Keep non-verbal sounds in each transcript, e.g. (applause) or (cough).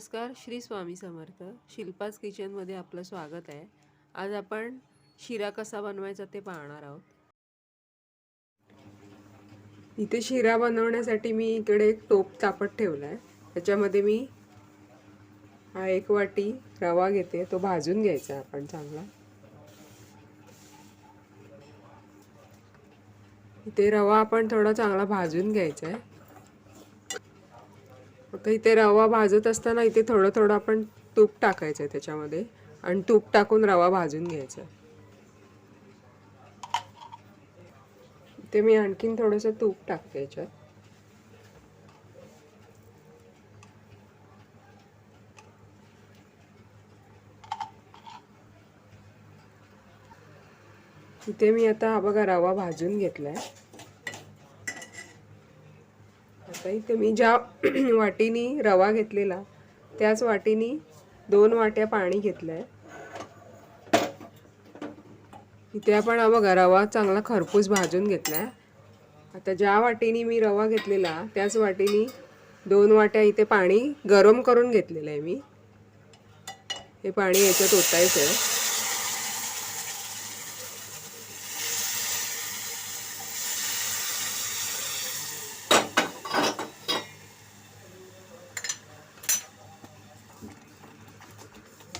नमस्कार श्री स्वामी समर्थ. शिल्पाज किचनमध्ये आपलं स्वागत आहे. आज आपण शिरा कसा बनवायचा ते पाहणार आहोत. इथे शिरा बनवण्यासाठी मी इकडे एक टोप तापत ठेवला आहे त्याच्यामध्ये मी हा एक वाटी रवा घेते. तो भाजून घ्यायचा आपण चांगला. इथे रवा आपण थोडा चांगला भाजून घ्यायचा आहे. आता इथे रवा भाजत असताना इथे थोडं थोडं आपण तूप टाकायचं आहे त्याच्यामध्ये. आणि तूप टाकून रवा भाजून घ्यायचा. इथे मी आणखीन थोडंसं तूप टाकते याच्यात. इथे मी आता हा बघा रवा भाजून घेतला आहे आता इथे मी ज्या (clears throat) वाटीनी रवा घेतलेला त्याच वाटीनी दोन वाट्या पाणी घेतलं आहे इथे आपण बघा रवा चांगला खरपूस भाजून घेतलाय. आता ज्या वाटीनी मी रवा घेतलेला त्याच वाटीनी दोन वाट्या इथे पाणी गरम करून घेतलेलं आहे मी. हे पाणी याच्यात ओतायचं आहे.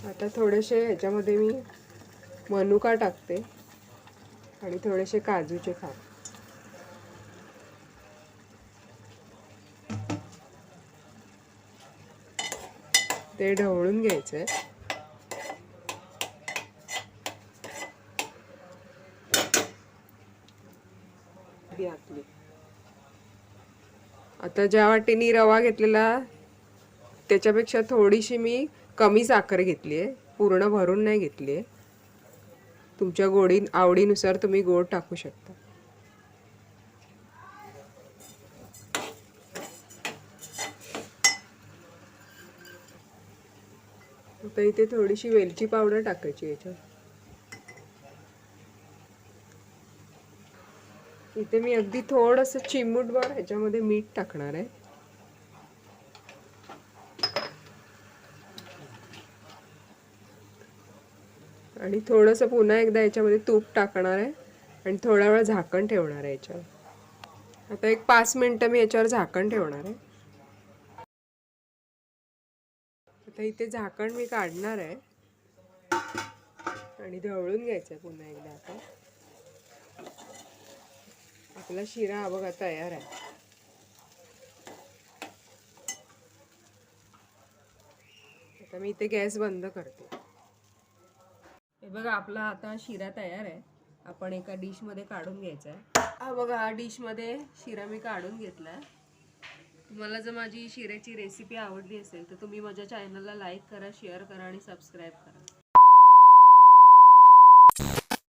आता थोडेसे ह्याच्यामध्ये मी मनुका टाकते आणि थोडेसे काजूचे खा ते ढवळून घ्यायचंय. घातली आता ज्या वाटीनी रवा घेतलेला त्याच्यापेक्षा थोडीशी मी कमी साखर घेतली आहे पूर्ण भरून नाही घेतली आहे. तुमच्या गोडी आवडीनुसार तुम्ही गोड टाकू शकता. आता इथे थोडीशी वेलची पावडर टाकायची याच्यात. इथे मी अगदी थोडंसं चिमूटभर ह्याच्यामध्ये मीठ टाकणार आहे. आणि थोडंसं पुन्हा एकदा याच्यामध्ये तूप टाकणार आहे आणि थोडा वेळ झाकण ठेवणार आहे याच्यावर. आता एक पाच मिनटं मी याच्यावर झाकण ठेवणार आहे. आता इथे झाकण मी काढणार आहे. आणि ढवळून घ्यायचं आहे पुन्हा एकदा आता. आपला शिरा हा बघा तयार आहे. आता मी इथे गॅस बंद करते. बघा आपला आता शिरा तयार आहे. आपण एका डिशमध्ये काढून घ्यायचा आहे. हा बघा हा डिशमध्ये शिरा मी काढून घेतला आहे तुम्हाला जर माझी शिऱ्याची रेसिपी आवडली असेल तर तुम्ही माझ्या चॅनलला लाईक करा शेअर करा आणि सबस्क्राईब करा.